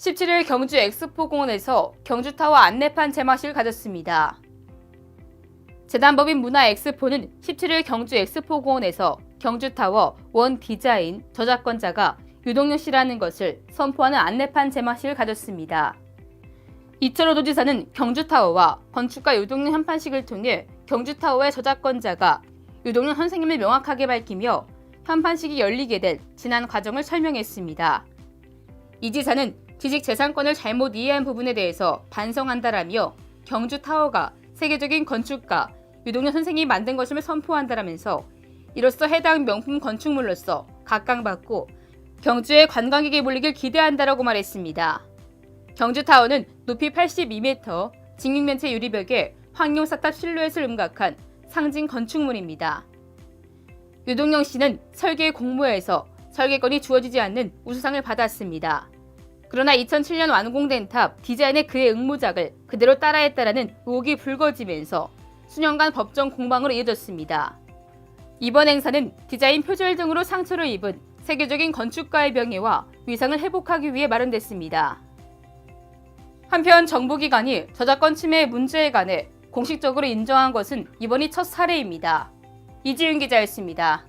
17일 경주 엑스포공원에서 경주타워 안내판 제막식을 가졌습니다. 재단법인 문화엑스포는 17일 경주 엑스포공원에서 경주타워 원 디자인 저작권자가 유동윤 씨라는 것을 선포하는 안내판 제막식을 가졌습니다. 이철호 도지사는 경주타워와 건축가 유동윤 현판식을 통해 경주타워의 저작권자가 유동윤 선생님을 명확하게 밝히며 현판식이 열리게 된 지난 과정을 설명했습니다. 이 지사는 지식 재산권을 잘못 이해한 부분에 대해서 반성한다라며 경주 타워가 세계적인 건축가 유동현 선생님이 만든 것임을 선포한다라면서 이로써 해당 명품 건축물로서 각광받고 경주에 관광객이 몰리길 기대한다라고 말했습니다. 경주타워는 높이 82m, 직육면체 유리벽에 황룡사탑 실루엣을 음각한 상징 건축물입니다. 유동영 씨는 설계 공모에서 설계권이 주어지지 않는 우수상을 받았습니다. 그러나 2007년 완공된 탑 디자인의 그의 응모작을 그대로 따라했다라는 의혹이 불거지면서 수년간 법정 공방으로 이어졌습니다. 이번 행사는 디자인 표절 등으로 상처를 입은 세계적인 건축가의 명예와 위상을 회복하기 위해 마련됐습니다. 한편 정부기관이 저작권 침해 문제에 관해 공식적으로 인정한 것은 이번이 첫 사례입니다. 이지윤 기자였습니다.